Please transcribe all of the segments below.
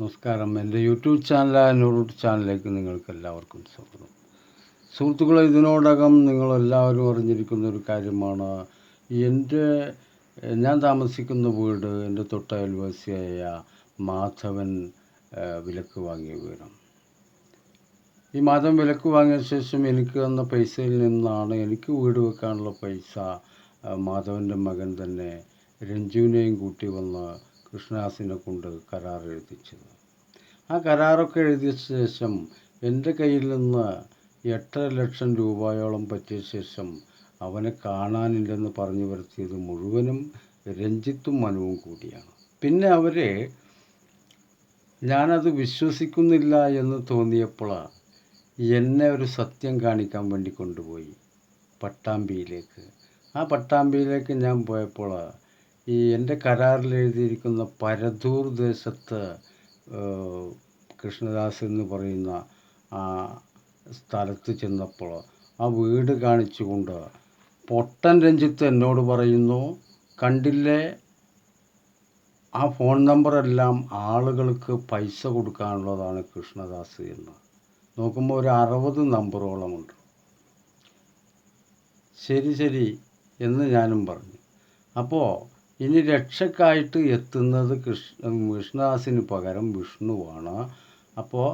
നമസ്കാരം. എന്റെ യൂട്യൂബ് ചാനലായ നൂറൂട്ട് ചാനലിലേക്ക് നിങ്ങൾക്ക് എല്ലാവർക്കും സ്വാഗതം. സുഹൃത്തുക്കളെ ഇതിനോടകം നിങ്ങളെല്ലാവരും അറിഞ്ഞിരിക്കുന്ന ഒരു കാര്യമാണ്. എന്റെ ഞാൻ താമസിക്കുന്ന വീട് എന്റെ തൊട്ട അയൽവാസിയായ മാധവൻ വിലക്ക് വാങ്ങിയ വീടാണ്. ഈ മാധവൻ വിലക്ക് വാങ്ങിയ ശേഷം എനിക്ക് തന്ന പൈസയിൽ നിന്നാണ് എനിക്ക് വീട് വെക്കാനുള്ള പൈസ മാധവന്റെ മകൻ തന്നെ രഞ്ജുവിനെയും കൂട്ടി വന്ന് കൃഷ്ണദാസിനെ കൊണ്ട് കരാർ എഴുതിച്ചത്. ആ കരാറൊക്കെ എഴുതിയ ശേഷം എന്റെ കയ്യിൽ നിന്ന് എട്ടര ലക്ഷം രൂപയോളം പറ്റിയ ശേഷം അവനെ കാണാനില്ലെന്ന് പറഞ്ഞു വരുത്തിയത് മുഴുവനും രഞ്ജിത്തും മനുവും കൂടിയാണ്. പിന്നെ അവരെ ഞാനത് വിശ്വസിക്കുന്നില്ല എന്ന് തോന്നിയപ്പോൾ എന്നെ ഒരു സത്യം കാണിക്കാൻ വേണ്ടി കൊണ്ടുപോയി പട്ടാമ്പിയിലേക്ക്. ആ പട്ടാമ്പിയിലേക്ക് ഞാൻ പോയപ്പോൾ ഈ എന്റെ കരാറിൽ എഴുതിയിരിക്കുന്ന പരതൂർ ദേശത്ത് കൃഷ്ണദാസ് എന്ന് പറയുന്ന ആ സ്ഥലത്ത് ചെന്നപ്പോൾ ആ വീട് കാണിച്ചുകൊണ്ട് പൊട്ടൻ രഞ്ജിത്ത് എന്നോട് പറയുന്നു കണ്ടില്ലേ? ആ ഫോൺ നമ്പറെല്ലാം ആളുകൾക്ക് പൈസ കൊടുക്കാനുള്ളതാണ് കൃഷ്ണദാസ് എന്ന്. നോക്കുമ്പോൾ ഒരു അറുപത് നമ്പറോളമുണ്ട് ശരി ശരി എന്ന് ഞാനും പറഞ്ഞു. അപ്പോൾ ഇനി രക്ഷക്കായിട്ട് എത്തുന്നത് കൃഷ്ണ കൃഷ്ണദാസിന് പകരം വിഷ്ണുവാണ്. അപ്പോൾ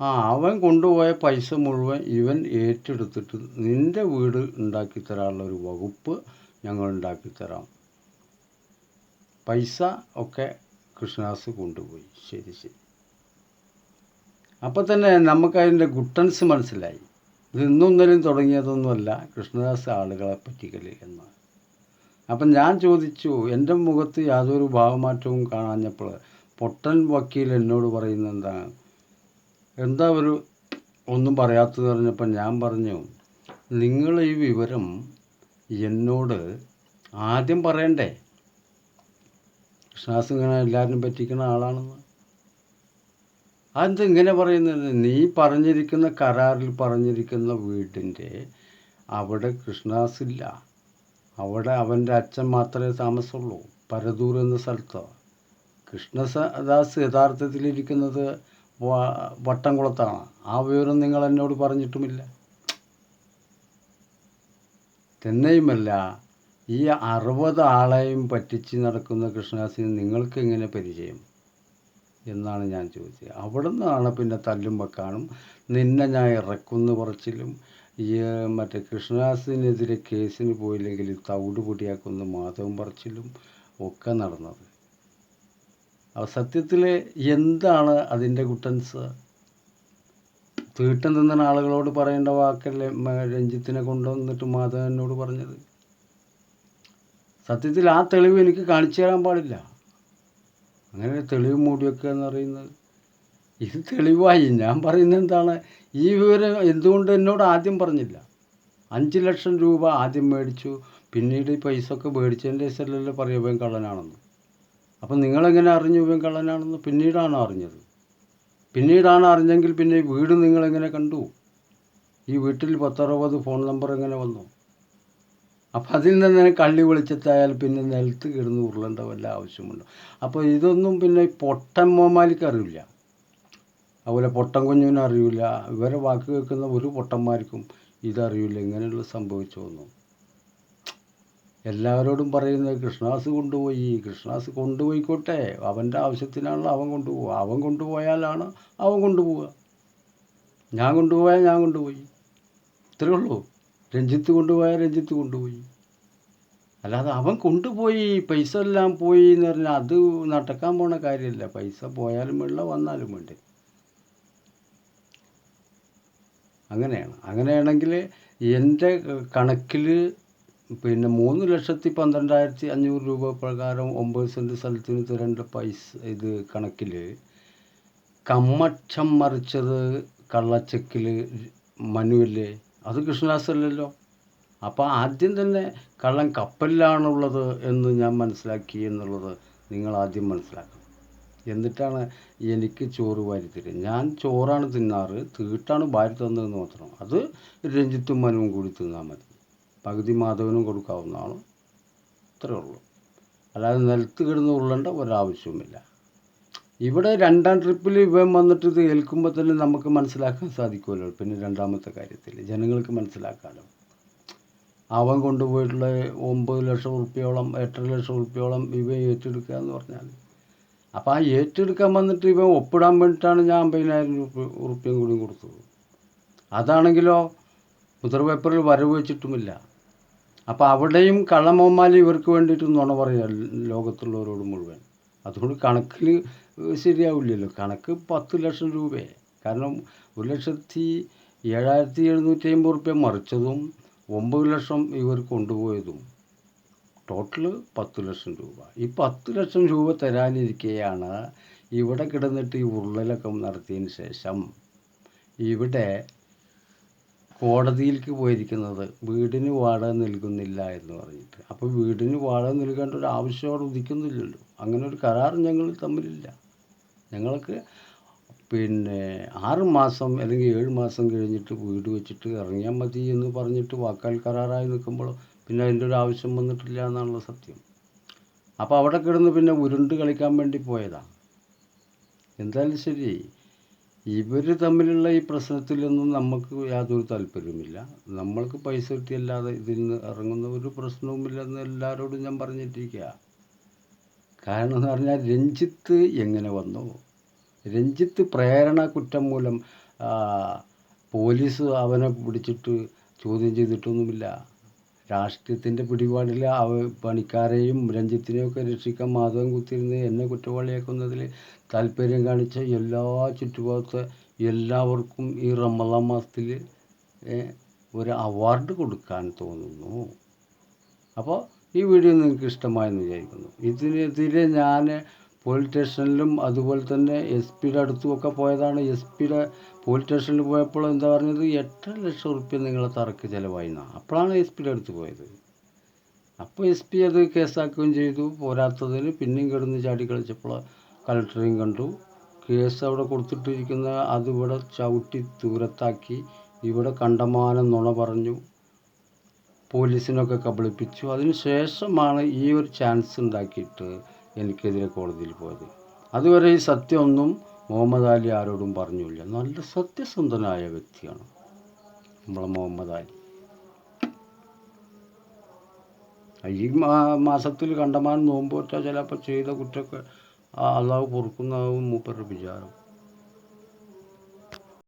ആ അവൻ കൊണ്ടുപോയ പൈസ മുഴുവൻ ഇവൻ ഏറ്റെടുത്തിട്ട് നിന്റെ വീട് ഉണ്ടാക്കി തരാനുള്ള ഒരു വകുപ്പ് ഞങ്ങൾ ഉണ്ടാക്കി തരാം പൈസ ഒക്കെ കൃഷ്ണദാസ് കൊണ്ടുപോയി. ശരി ശരി. അപ്പോൾ തന്നെ നമുക്കതിന്റെ ഗുട്ടൻസ് മനസ്സിലായി. ഇത് ഇന്നും തുടങ്ങിയതൊന്നുമല്ല കൃഷ്ണദാസ് ആളുകളെ പറ്റിക്കൽ എന്ന്. അപ്പം ഞാൻ ചോദിച്ചു എന്റെ മുഖത്ത് യാതൊരു ഭാവമാറ്റവും കാണാഞ്ഞപ്പോൾ പൊട്ടൻ വക്കീൽ എന്നോട് പറയുന്നത് എന്താണ്? എന്താ ഒരു ഒന്നും പറയാത്തത് പറഞ്ഞപ്പോൾ ഞാൻ പറഞ്ഞു നിങ്ങൾ ഈ വിവരം എന്നോട് ആദ്യം പറയണ്ടേ? കൃഷ്ണദാസ് ഇങ്ങനെ എല്ലാവരും പറ്റിക്കുന്ന ആളാണെന്ന്. അതെന്ത് ഇങ്ങനെ പറയുന്നത്? നീ പറഞ്ഞിരിക്കുന്ന കരാറിൽ പറഞ്ഞിരിക്കുന്ന വീടിന്റെ അവിടെ കൃഷ്ണാസില്ല അവിടെ അവന്റെ അച്ഛൻ മാത്രമേ താമസമുള്ളൂ. പരദൂർ എന്ന സ്ഥലത്ത്. കൃഷ്ണദാസ് യഥാർത്ഥത്തിൽ ഇരിക്കുന്നത് വട്ടംകുളത്താണ്. ആ വിവരം നിങ്ങൾ എന്നോട് പറഞ്ഞിട്ടുമില്ല. തന്നെയുമല്ല ഈ അറുപത് ആളെയും പറ്റിച്ച് നടക്കുന്ന കൃഷ്ണദാസിന് നിങ്ങൾക്ക് എങ്ങനെ പരിചയം? എന്നാണ് ഞാൻ ചോദിച്ചത്. അവിടെ നിന്നാണ് പിന്നെ തല്ലും വെക്കാനും നിന്നെ ഞാൻ ഇറക്കുമെന്ന് പറച്ചിലും ഈ മറ്റേ കൃഷ്ണദാസിനെതിരെ കേസിന് പോയില്ലെങ്കിൽ തവിട് പൊടിയാക്കുന്ന മാധവം പറച്ചിലും ഒക്കെ നടന്നത്. സത്യത്തിൽ എന്താണ് അതിന്റെ കുട്ടൻസ് തീട്ടം തിന്നുന്ന ആളുകളോട് പറയേണ്ട വാക്കല്ലേ രഞ്ജിത്തിനെ കൊണ്ടുവന്നിട്ട് മാധവനോട് പറഞ്ഞത്? സത്യത്തിൽ ആ തെളിവ് എനിക്ക് കാണിച്ചു തരാൻ പാടില്ല. അങ്ങനെ തെളിവ് മൂടിയൊക്കെ എന്ന് പറയുന്നത്. ഇത് തെളിവായി. ഞാൻ പറയുന്നത് എന്താണ്? ഈ വിവരം എന്തുകൊണ്ട് എന്നോട് ആദ്യം പറഞ്ഞില്ല. അഞ്ച് ലക്ഷം രൂപ ആദ്യം മേടിച്ചു. പിന്നീട് ഈ പൈസ ഒക്കെ മേടിച്ചതിന്റെ ശേഷമല്ലല്ലോ പറയുക ഇവൻ കള്ളനാണെന്ന്. അപ്പം നിങ്ങളെങ്ങനെ അറിഞ്ഞു ഇവൻ കള്ളനാണെന്ന്? പിന്നീടാണോ അറിഞ്ഞത്. പിന്നീടാണ് അറിഞ്ഞെങ്കിൽ പിന്നെ വീട് നിങ്ങളെങ്ങനെ കണ്ടു? ഈ വീട്ടിൽ പത്തറുപത് ഫോൺ നമ്പർ എങ്ങനെ വന്നു? അപ്പം അതിൽ നിന്ന് കള്ളി വെളിച്ചത്തായാൽ പിന്നെ നിലത്ത് കിടന്ന് ഉരുളേണ്ട വല്ല ആവശ്യമുണ്ടോ. അപ്പോൾ ഇതൊന്നും പിന്നെ മോമാലിക്ക് അറിയില്ല അതുപോലെ പൊട്ടൻ കുഞ്ഞിനും അറിയില്ല ഇവരെ വാക്ക് കേൾക്കുന്ന ഒരു പൊട്ടന്മാർക്കും ഇതറിയില്ല ഇങ്ങനെയുള്ള സംഭവിച്ചോന്നും. എല്ലാവരോടും പറയുന്നത് കൃഷ്ണദാസ് കൊണ്ടുപോയി. കൃഷ്ണദാസ് കൊണ്ടുപോയിക്കോട്ടെ. അവന്റെ ആവശ്യത്തിനാണല്ലോ അവൻ കൊണ്ടുപോകുക അവൻ കൊണ്ടുപോയാലാണ് അവൻ കൊണ്ടുപോവുക. ഞാൻ കൊണ്ടുപോയാൽ ഞാൻ കൊണ്ടുപോയി. ഇത്രയേ ഉള്ളൂ. രഞ്ജിത്ത് കൊണ്ടുപോയാൽ രഞ്ജിത്ത് കൊണ്ടുപോയി. അല്ലാതെ അവൻ കൊണ്ടുപോയി. പൈസ എല്ലാം പോയി എന്ന് പറഞ്ഞാൽ അത് നടക്കാൻ പോണ കാര്യമല്ല. പൈസ പോയാലും വേണ്ട വന്നാലും വേണ്ടേ. അങ്ങനെയാണ്. അങ്ങനെയാണെങ്കിൽ എന്റെ കണക്കിൽ പിന്നെ മൂന്ന് ലക്ഷത്തി പന്ത്രണ്ടായിരത്തി അഞ്ഞൂറ് രൂപ പ്രകാരം ഒമ്പത് സെന്റ് സ്ഥലത്തിന് തരേണ്ട പൈസ ഇത് കണക്കിൽ കമ്മക്ഷം മറിച്ചത് കള്ളച്ചെക്കിൽ മനുവല്ലേ അത് കൃഷ്ണദാസ് അല്ലല്ലോ. അപ്പോൾ ആദ്യം തന്നെ കള്ളൻ കപ്പലിലാണുള്ളത് എന്ന് ഞാൻ മനസ്സിലാക്കി എന്നുള്ളത് നിങ്ങൾ ആദ്യം മനസ്സിലാക്കണം. എന്നിട്ടാണ് എനിക്ക് ചോറ് വാരി തരിക. ഞാൻ ചോറാണ് തിന്നാറ് തീട്ടാണ് വാരി തന്നതെന്ന് മാത്രം. അത് രഞ്ജിത്തും മനുവും കൂടി തിന്നാൽ മതി. പകുതി മാധവനും കൊടുക്കാവുന്നതാണ്. അത്രേ ഉള്ളൂ. അല്ലാതെ നിലത്ത് കിടന്ന് ഉള്ളേണ്ട ഒരാവശ്യവുമില്ല. ഇവിടെ രണ്ടാം ട്രിപ്പിൽ ഇവൻ വന്നിട്ട് ഇത് ഏൽക്കുമ്പോൾ തന്നെ നമുക്ക് മനസ്സിലാക്കാൻ സാധിക്കുമല്ലോ. പിന്നെ രണ്ടാമത്തെ കാര്യത്തിൽ ജനങ്ങൾക്ക് മനസ്സിലാക്കാമല്ലോ അവൻ കൊണ്ടുപോയിട്ടുള്ള ഒമ്പത് ലക്ഷം ഉറുപ്പ്യോളം എട്ടര ലക്ഷം ഉറുപ്പ്യോളം ഇവ ഏറ്റെടുക്കുക എന്ന് പറഞ്ഞാൽ അപ്പോൾ ആ ഏറ്റെടുക്കാൻ വന്നിട്ട് ഇവൻ ഒപ്പിടാൻ വേണ്ടിയിട്ടാണ് ഞാൻ അമ്പതിനായിരം രൂപ കൂടി കൊടുത്തത്. അതാണെങ്കിലോ മുദ്ര പേപ്പറിൽ വരവ് വെച്ചിട്ടുമില്ല. അപ്പോൾ അവിടെയും കള്ളമോമാലി ഇവർക്ക് വേണ്ടിയിട്ട് നുണ പറയുക ലോകത്തുള്ളവരോട് മുഴുവൻ. അതുകൊണ്ട് കണക്കിൽ ശരിയാവില്ലല്ലോ. കണക്ക് പത്ത് ലക്ഷം രൂപയെ. കാരണം ഒരു ലക്ഷത്തി ഏഴായിരത്തി എഴുന്നൂറ്റി അമ്പത് റുപ്യ മറിച്ചതും ഒമ്പത് ലക്ഷം ഇവർ കൊണ്ടുപോയതും ടോട്ടൽ പത്ത് ലക്ഷം രൂപ. ഈ പത്ത് ലക്ഷം രൂപ തരാനിരിക്കെയാണ് ഇവിടെ കിടന്നിട്ട് ഈ ഉരുളലൊക്കെ നടത്തിയതിന് ശേഷം ഇവിടെ കോടതിയിലേക്ക് പോയിരിക്കുന്നത് വീടിന് വാടക നൽകുന്നില്ല എന്ന് പറഞ്ഞിട്ട്. അപ്പോൾ വീടിന് വാടക നൽകേണ്ട ഒരു ആവശ്യം അവിടെ ഉദിക്കുന്നില്ലല്ലോ. അങ്ങനെ ഒരു കരാർ ഞങ്ങൾ തമ്മിലില്ല. ഞങ്ങൾക്ക് പിന്നെ ആറ് മാസം അല്ലെങ്കിൽ ഏഴ് മാസം കഴിഞ്ഞിട്ട് വീട് വെച്ചിട്ട് ഇറങ്ങിയാൽ മതി എന്ന് പറഞ്ഞിട്ട് വാക്കാൽ കരാറായി നിൽക്കുമ്പോൾ പിന്നെ അതിന്റെ ഒരു ആവശ്യം വന്നിട്ടില്ല എന്നാണല്ലോ സത്യം. അപ്പോൾ അവിടെ കിടന്ന് പിന്നെ ഉരുണ്ട് കളിക്കാൻ വേണ്ടി പോയതാണ് എന്തായാലും ശരി ഇവർ തമ്മിലുള്ള ഈ പ്രശ്നത്തിലൊന്നും നമുക്ക് യാതൊരു താല്പര്യവുമില്ല. നമ്മൾക്ക് പൈസ കിട്ടിയല്ലാതെ ഇതിൽ നിന്ന് ഇറങ്ങുന്ന ഒരു പ്രശ്നവുമില്ലെന്ന് എല്ലാവരോടും ഞാൻ പറഞ്ഞിട്ടിരിക്കുക കാരണം എന്ന് പറഞ്ഞാൽ രഞ്ജിത്ത് എങ്ങനെ വന്നു? രഞ്ജിത്ത് പ്രേരണ കുറ്റം മൂലം പോലീസ് അവനെ പിടിച്ചിട്ട് ചോദ്യം ചെയ്തിട്ടൊന്നുമില്ല. രാഷ്ട്രീയത്തിന്റെ പിടിപാടിൽ പണിക്കാരെയും രഞ്ജിത്തിനെയൊക്കെ രക്ഷിക്കാൻ മാധവൻ കുത്തിയിരുന്ന് എന്നെ കുറ്റവാളിയാക്കുന്നതിൽ താല്പര്യം കാണിച്ച എല്ലാ ചുറ്റുഭാഗത്തെ എല്ലാവർക്കും ഈ റമദാൻ മാസത്തിൽ ഒരു അവാർഡ് കൊടുക്കാൻ തോന്നുന്നു. അപ്പോൾ ഈ വീഡിയോ നിങ്ങൾക്ക് ഇഷ്ടമായെന്ന് വിചാരിക്കുന്നു. ഇതിനെതിരെ ഞാൻ പോലീസ് സ്റ്റേഷനിലും അതുപോലെ തന്നെ എസ് പിയുടെ അടുത്തുമൊക്കെ പോയതാണ്. എസ് പിയുടെ പോലീസ് സ്റ്റേഷനിൽ പോയപ്പോൾ എന്താ പറഞ്ഞത്? എട്ടര ലക്ഷം റുപ്യ നിങ്ങളെ തറക്ക് ചിലവായി എന്നാണ് അപ്പോഴാണ് എസ് പിയുടെ അടുത്ത് പോയത്. അപ്പോൾ എസ് പി അത് കേസാക്കുകയും ചെയ്തു. പോരാത്തതിന് പിന്നെയും കിടന്ന് ചാടി കളിച്ചപ്പോൾ കലക്ടറേയും കണ്ടു. കേസ് അവിടെ കൊടുത്തിട്ടിരിക്കുന്ന അതിവിടെ ചവിട്ടി ദൂരത്താക്കി ഇവിടെ കണ്ടമാനം നുണ പറഞ്ഞു. പോലീസിനൊക്കെ കബളിപ്പിച്ചു. അതിന് ശേഷമാണ് ഈ ഒരു ചാൻസ് ഉണ്ടാക്കിയിട്ട് എനിക്കെതിരെ കോടതിയിൽ പോയത്. അതുവരെ ഈ സത്യമൊന്നും മുഹമ്മദ് അലി ആരോടും പറഞ്ഞില്ല. നല്ല സത്യസന്ധനായ വ്യക്തിയാണ് നമ്മളെ മുഹമ്മദ് അലി. ഈ മാസത്തിൽ കണ്ടമാനം നോമ്പ് വെച്ചാൽ ചിലപ്പോൾ ചെയ്ത കുറ്റമൊക്കെ അള്ളാഹു പൊറുക്കുന്നതാവും മൂപ്പരുടെ വിചാരം.